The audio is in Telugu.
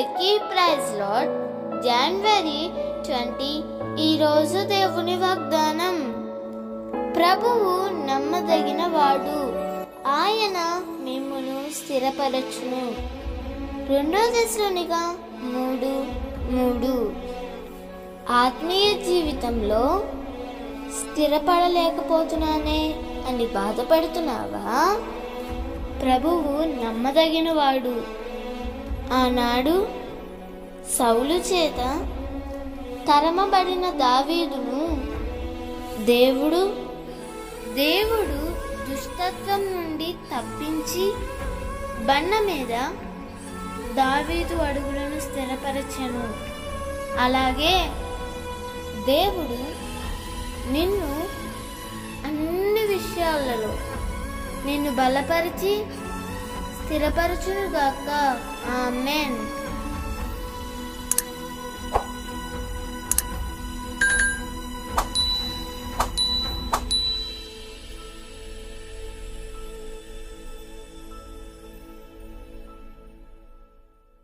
అందరికీ ప్రైజ్ లాడ్ జనవరి ట్వంటీ ఈరోజు దేవుని వాగ్దానం. ప్రభువు నమ్మదగిన వాడు. ఆయన మిమ్మును స్థిరపరచును. రెండో దశలోనిగా మూడు మూడు. ఆత్మీయ జీవితంలో స్థిరపడలేకపోతున్నానే అని బాధపడుతున్నావా? ప్రభువు నమ్మదగినవాడు ఆనాడు సౌలు చేత తరమబడిన దావీదును దేవుడు దేవుడు దుష్టత్వం నుండి తప్పించి బండ మీద దావీదు అడుగులను స్థిరపరచను. అలాగే దేవుడు నిన్ను అన్ని విషయాలలో నిన్ను బలపరిచి స్థిరపరచునుగాక. ఆమెన్.